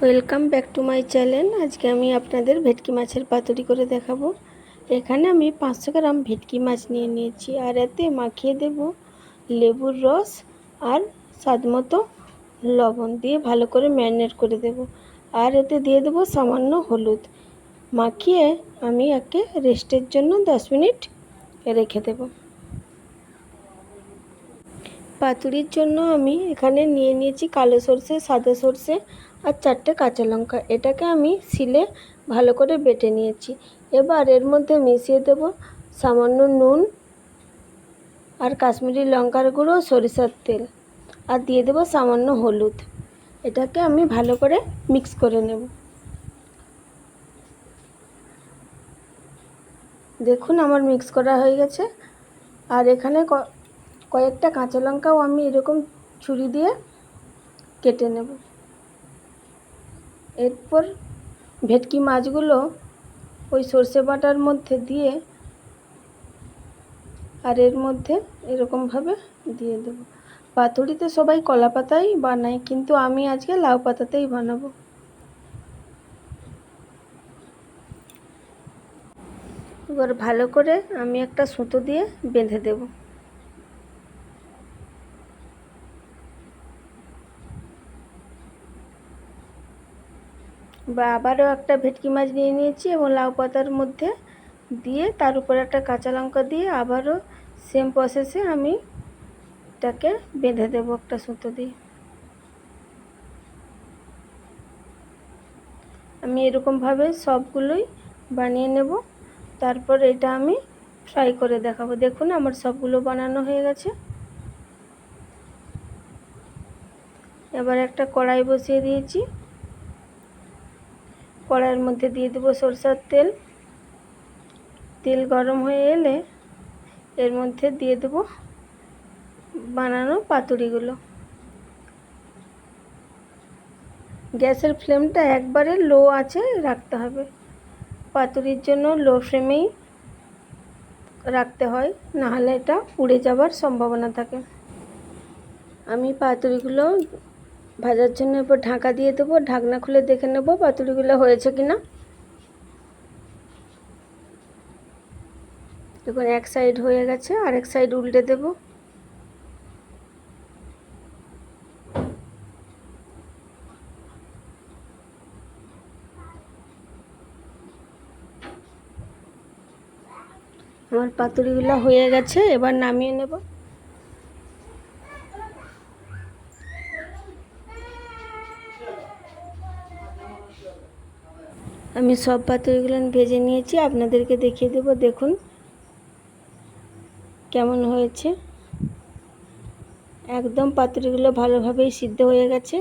Welcome back to my channel আজকে আমি আপনাদের ভেটকি মাছের পাতুরি করে দেখাবো। এখানে আমি পাঁচশো গ্রাম ভেটকি মাছ নিয়ে নিয়েছি। আর এতে মাখিয়ে দেব লেবুর রস আর স্বাদমতো লবণ দিয়ে ভালো করে ম্যারিনেট করে দেব। আর এতে দিয়ে দেবো সামান্য হলুদ। মাখিয়ে আমি একে রেস্টের জন্য দশ মিনিট রেখে দেব। পাতুরির জন্য আমি এখানে নিয়ে নিয়েছি কালো সর্ষে, সাদা সর্ষে আর চারটে কাঁচা লঙ্কা। এটাকে আমি শিলে ভালো করে বেটে নিয়েছি। এবার এর মধ্যে মিশিয়ে দেব সামান্য নুন আর কাশ্মীরি লঙ্কার গুঁড়ো, সরিষার তেল। আর দিয়ে দেবো সামান্য হলুদ। এটাকে আমি ভালো করে মিক্স করে নেব। দেখুন আমার মিক্স করা হয়ে গেছে। আর এখানে কয়েকটা কাঁচা লঙ্কাও আমি এরকম ছুরি দিয়ে কেটে নেব। এরপর ভেটকি মাছগুলো ওই সর্ষে বাটার মধ্যে দিয়ে আর এর মধ্যে এরকমভাবে দিয়ে দেবো। পাতুড়িতে সবাই কলা পাতাই বানায়, কিন্তু আমি আজকে লাউ পাতাতেই বানাবো। এবার ভালো করে আমি একটা সুতো দিয়ে বেঁধে দেবো। আবারও একটা ভেটকি মাছ নিয়ে নিয়েছি এবং লাউ পাতার মধ্যে দিয়ে তার উপর একটা কাঁচা লঙ্কা দিয়ে আবারও সেম প্রসেসে আমি এটাকে বেঁধে দেবো একটা সুতো দিয়ে। আমি এরকমভাবে সবগুলোই বানিয়ে নেব। তারপর এটা আমি ফ্রাই করে দেখাবো। দেখুন আমার সবগুলো বানানো হয়ে গেছে। এবার একটা কড়াই বসিয়ে দিয়েছি। কড়াইয়ের মধ্যে দিয়ে দেবো সরষার তেল। তেল গরম হয়ে এলে এর মধ্যে দিয়ে দেবো বানানো পাতুরিগুলো গ্যাসের ফ্লেমটা একবারে লো আছে রাখতে হবে। পাতুরির জন্য লো ফ্লেমেই রাখতে হয়, নাহলে এটা পুড়ে যাবার সম্ভাবনা থাকে। আমি পাতুরিগুলো ভাজার জন্য এরপর ঢাকা দিয়ে দেবো। ঢাকনা খুলে দেখে নেব পাতুরিগুলো হয়েছে কি না দেখুন এক সাইড হয়ে গেছে আর এক সাইড উল্টে দেব। আমার পাতুরিগুলো হয়ে গেছে, এবার নামিয়ে নেব। আমি সব পাতুরিগুলো ভেজে নিয়েছি, আপনাদেরকে দেখিয়ে দেবো, দেখুন কেমন হয়েছে। একদম পাতুরিগুলো ভালোভাবেই সিদ্ধ হয়ে গেছে।